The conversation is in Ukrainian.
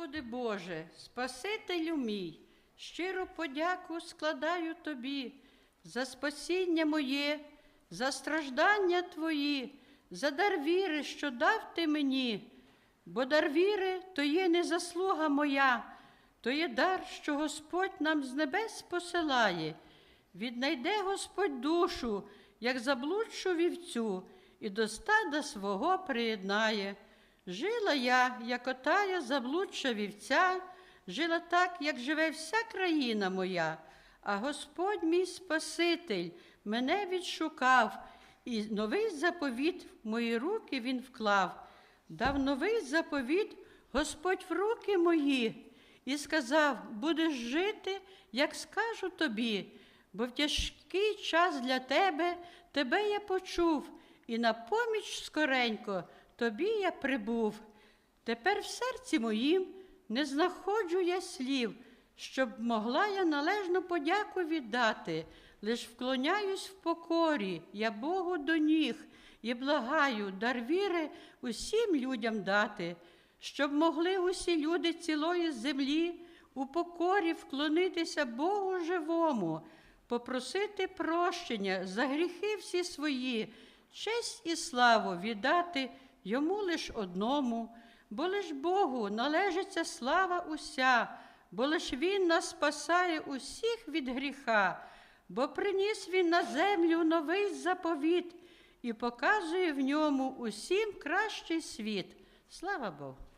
Господи Боже, Спасителю мій, щиру подяку складаю Тобі за спасіння моє, за страждання Твої, за дар віри, що дав Ти мені. Бо дар віри то є не заслуга моя, то є дар, що Господь нам з небес посилає. Віднайде Господь душу, як заблудшу вівцю, і до стада свого приєднає. Жила я, як отая заблудша вівця, жила так, як живе вся країна моя, а Господь мій Спаситель мене відшукав, і новий заповіт в мої руки він вклав. Дав новий заповіт Господь в руки мої і сказав: будеш жити, як скажу тобі, бо в тяжкий час для тебе тебе я почув, і на поміч скоренько тобі я прибув. Тепер в серці моїм не знаходжу я слів, щоб могла я належну подяку віддати, лиш вклоняюсь в покорі, я Богу до ніг і благаю дар віри усім людям дати, щоб могли усі люди цілої землі у покорі вклонитися Богу живому, попросити прощення за гріхи всі свої, честь і славу віддати йому лиш одному, бо лиш Богу належиться слава уся, бо лиш Він нас спасає усіх від гріха, бо приніс Він на землю новий заповіт і показує в ньому усім кращий світ. Слава Богу!